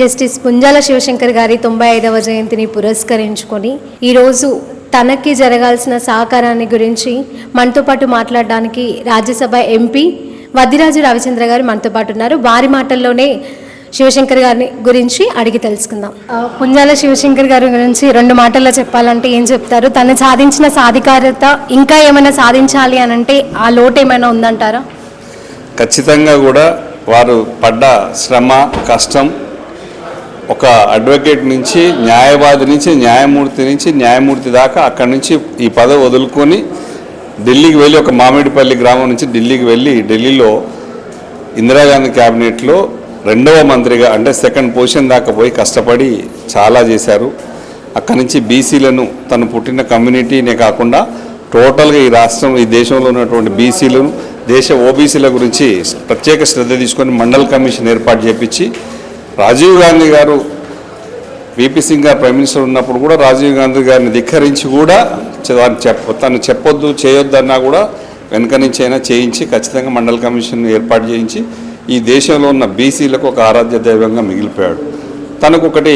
Justice Punjala Shivshankar గారి తొంభై ఐదవ జయంతిని పురస్కరించుకొని ఈరోజు తనకి జరగాల్సిన సహకారాన్ని గురించి మనతో పాటు మాట్లాడడానికి రాజ్యసభ ఎంపీ వద్దిరాజు రవిచంద్ర గారు మనతో పాటు ఉన్నారు. వారి మాటల్లోనే శివశంకర్ గారిని గురించి అడిగి తెలుసుకుందాం. పుంజాల శివశంకర్ గారి గురించి రెండు మాటల్లో చెప్పాలంటే ఏం చెప్తారు? తను సాధించిన సాధికారత ఇంకా ఏమైనా సాధించాలి అని అంటే ఆ లోటు ఏమైనా ఉందంటారా? ఖచ్చితంగా కూడా వారు పడ్డ శ్రమ కష్టం ఒక అడ్వకేట్ నుంచి న్యాయవాది నుంచి న్యాయమూర్తి నుంచి న్యాయమూర్తి దాకా అక్కడి నుంచి ఈ పదవి వదులుకొని ఢిల్లీకి వెళ్ళి ఒక మామిడిపల్లి గ్రామం నుంచి ఢిల్లీకి వెళ్ళి ఢిల్లీలో ఇందిరాగాంధీ క్యాబినెట్లో రెండవ మంత్రిగా అంటే సెకండ్ పొజిషన్ దాకా పోయి కష్టపడి చాలా చేశారు. అక్కడి నుంచి బీసీలను తను పుట్టిన కమ్యూనిటీనే కాకుండా టోటల్గా ఈ రాష్ట్రం ఈ దేశంలో ఉన్నటువంటి బీసీలను దేశ ఓబీసీల గురించి ప్రత్యేక శ్రద్ధ తీసుకొని మండల్ కమిషన్ ఏర్పాటు చేపించి రాజీవ్ గాంధీ గారు విపి సింగ్ గారు ప్రైమ్ మినిస్టర్ ఉన్నప్పుడు కూడా రాజీవ్ గాంధీ గారిని ధిక్కరించి కూడా దాన్ని చెప్ప తను చెప్పొద్దు చేయొద్దు అన్నా కూడా వెనుక నుంచి అయినా చేయించి ఖచ్చితంగా మండల కమిషన్ ఏర్పాటు చేయించి ఈ దేశంలో ఉన్న బీసీలకు ఒక ఆరాధ్య దైవంగా మిగిలిపోయాడు. తనకు ఒకటి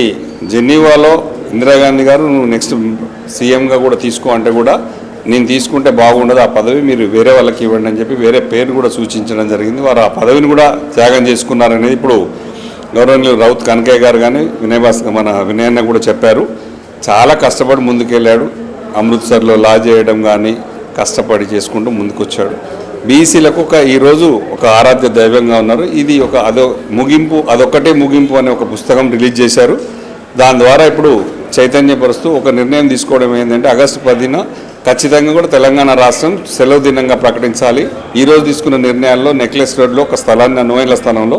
జెనీవాలో ఇందిరాగాంధీ గారు నువ్వు నెక్స్ట్ సీఎంగా కూడా తీసుకో అంటే కూడా నేను తీసుకుంటే బాగుండదు ఆ పదవి మీరు వేరే వాళ్ళకి ఇవ్వండి అని చెప్పి వేరే పేరు కూడా సూచించడం జరిగింది. వారు ఆ పదవిని కూడా త్యాగం చేసుకున్నారనేది ఇప్పుడు గౌరవనీయులు రౌత్ కనకయ్య గారు కానీ వినయభాస్ మన వినయన్న కూడా చెప్పారు. చాలా కష్టపడి ముందుకెళ్ళాడు. అమృత్సర్లో లా చేయడం కానీ కష్టపడి చేసుకుంటూ ముందుకొచ్చాడు. బీసీలకు ఒక ఈరోజు ఒక ఆరాధ్య దైవంగా ఉన్నారు. ఇది ఒక అదో ముగింపు అదొక్కటే ముగింపు అనే ఒక పుస్తకం రిలీజ్ చేశారు. దాని ద్వారా ఇప్పుడు చైతన్యపరుస్తూ ఒక నిర్ణయం తీసుకోవడం ఏంటంటే ఆగస్టు పదిన ఖచ్చితంగా కూడా తెలంగాణ రాష్ట్రం సెలవు దినంగా ప్రకటించాలి. ఈరోజు తీసుకున్న నిర్ణయాల్లో నెక్లెస్ రోడ్లో ఒక స్థలాన్ని నోయల స్థలంలో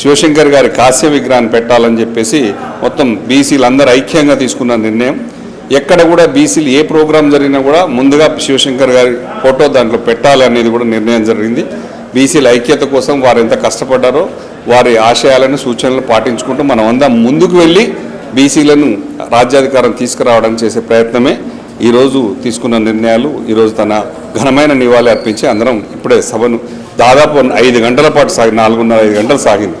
శివశంకర్ గారి కాశ్య విగ్రహాన్ని పెట్టాలని చెప్పేసి మొత్తం బీసీలు అందరూ ఐక్యంగా తీసుకున్న నిర్ణయం. ఎక్కడ కూడా బీసీలు ఏ ప్రోగ్రాం జరిగినా కూడా ముందుగా శివశంకర్ గారి ఫోటో దాంట్లో పెట్టాలి అనేది కూడా నిర్ణయం జరిగింది. బీసీల ఐక్యత కోసం వారు ఎంత కష్టపడ్డారో వారి ఆశయాలను సూచనలు పాటించుకుంటూ మనం అంతా ముందుకు వెళ్ళి బీసీలను రాజ్యాధికారం తీసుకురావడానికి చేసే ప్రయత్నమే ఈరోజు తీసుకున్న నిర్ణయాలు. ఈరోజు తన ఘనమైన నివాళి అర్పించి అందరం ఇప్పుడే సభను దాదాపు ఐదు గంటల పాటు సాగి నాలుగున్నర ఐదు గంటలు సాగింది.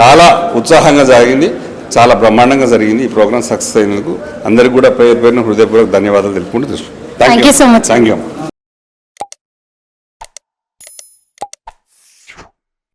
చాలా ఉత్సాహంగా జరిగింది చాలా బ్రహ్మాండంగా జరిగింది ఈ ప్రోగ్రామ్ సక్సెస్ అయినందుకు. అందరికీ కూడా పేరు పేరున హృదయపూర్వక ధన్యవాదాలు తెలుపుకుంటూ Thank you. So much. Thank you